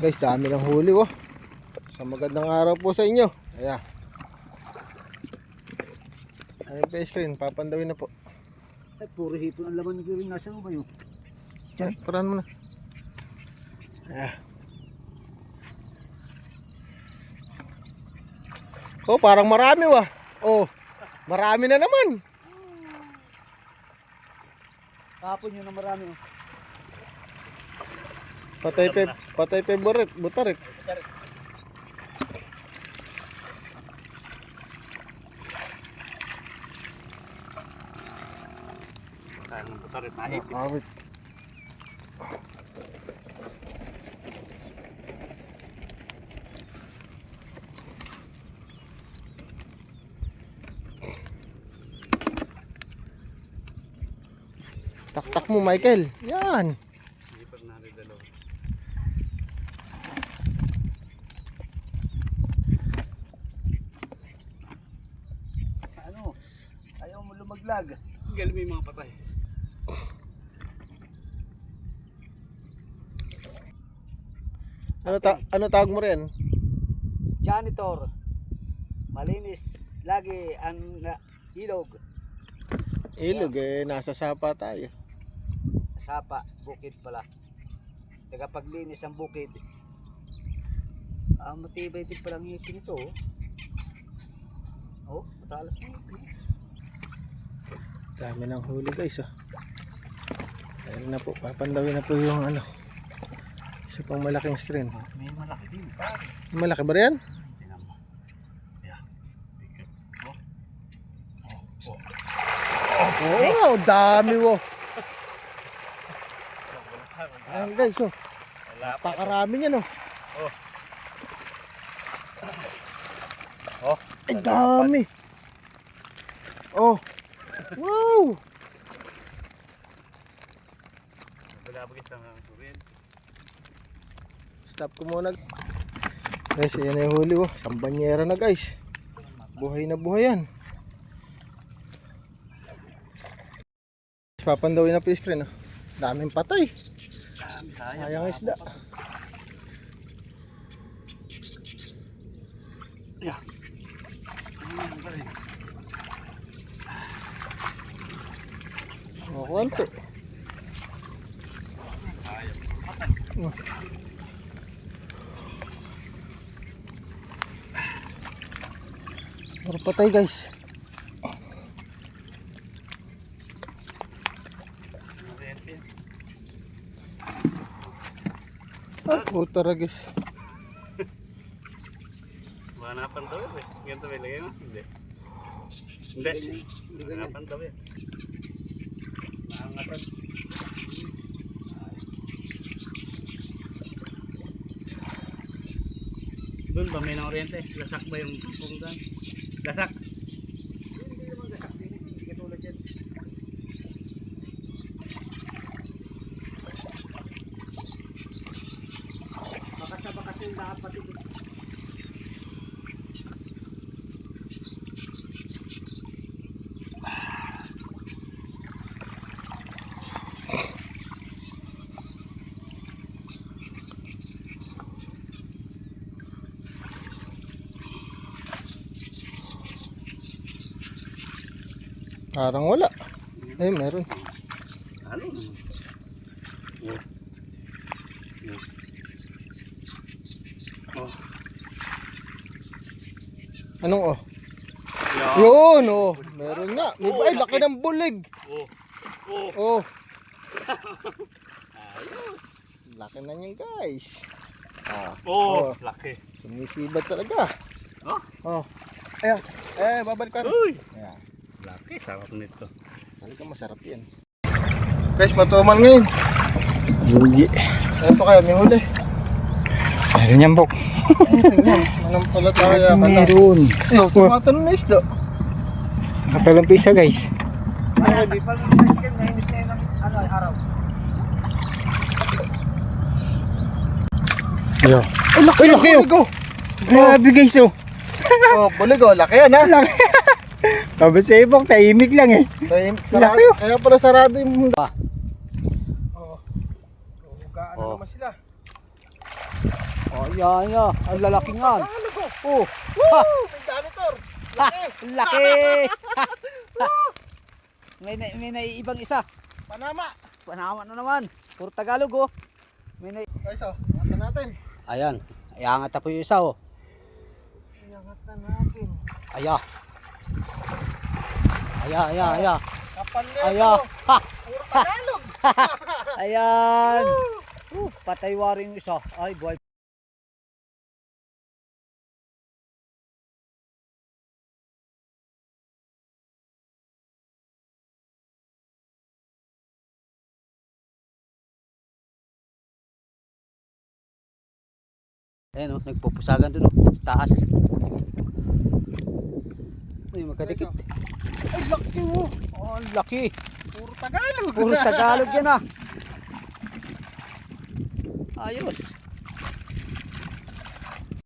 Guys, dami ng huli oh. Sa magandang araw po sa inyo. Ayan. Ayun best friend, papandawin na po. Ay, puro hipon ang laman ng rin nasa mo kayo. Yan, parahan mo na. Ayan. Oh, parang marami wah. Oh, marami na naman. Kapon yun na marami. oh. Patay pe, patay favorite, butarik. Hipon. Awit. Taktak mo, Michael. Yan. Hipon na rin dalawa. Ano? Lumaglag. Galing yung mga patay. Ano, ta ano tawag mo rin? Janitor. Malinis. Lagi ang na, ilog. Ilog eh, nasa sapa tayo. Sapa. Bukid pala. Tagapaglinis ang bukid. Ah, matibay din palang ngipin ito. Oh, oh matalas na ngipin. Dami ng huli guys ah. Ayun na po, papandawin na po yung ano. Isa pang malaking screen. May malaki din. pare. Malaki ba. Bigat. Oh. Oh. Oh. Oh, dami wo. Ayan guys oh. Napakarami niyan oh. Oh. Oh. Ay dami. Oh. Wow. Nagulabagit sa mga. Stop ko muna. Guys, ayan na yung huli oh. Sambanyera na guys. Buhay na buhay yan. Papandawin na fish screen oh. Daming patay. Sayang isda. Yeah. O, konti. Oh. Patay guys. Ah, puta ragis. Mahanapan daw yun eh. Ganito ba ilagay mo? Hindi. Hindi. Mahanapan daw yun. Doon ba may na-oriente? Lasak ba yung kung doon? Lasak. Hindi naman gasak din. Hindi katulad yan. Bakas na bakas yung daan pati. Parang wala. Eh, meron. Ano? Yeah. Yeah. Oh. Anong oh? Yeah. Yun oh. Meron nga. May ay, laki ng bulig. Oh. Oh. Oh. Ayos. Laki na niyan guys. Ah, Oh. Oh. Laki. sumisibat talaga. Oh. Oh. Ayan. Eh, babalik ka. Uy. Laki. Sarap nito. Talaga masarap yan. Guys, matumal ngayon. Hindi. Ayan po kayo, may huli. Meron yan, Bok. Pala tayo. Kala. Meron. Ayun, tumatanong na isda. Nakatalang pisa, guys. Ay, di pa. Yo. Ay, laki, laki, laki. oh. Grabe, guys, oh. Oh, bulig oh. Laki yan ha. Laki. Sabi sa ibang, tahimik lang eh. Tahim, Laki, sarado, oh. kaya pala sarado yung... Ah. Oh. Hugaan na Oh. naman sila. Oh, yan, yan. Ang lalaki nga. Oh. Ha, May janitor! ha, ang laki. may, na, may naiibang isa. Panama! Panama na naman. Puro Tagalog oh. May na... Guys, oh, mata natin. Ayan. Iangat na po yung isa oh. Iangat na natin. Aya. Aya, aya, aya. Kapal na Aya. Ha! Puro Tagalog! Ayan. Uh, patay waring isa. Ay, buhay. Ayan oh, nagpupusagan dun oh, sa taas. Uy, magkadikit. Ay, laki mo! Oh, ang laki. Puro Tagalog! Puro Tagalog yan ah. Ayos.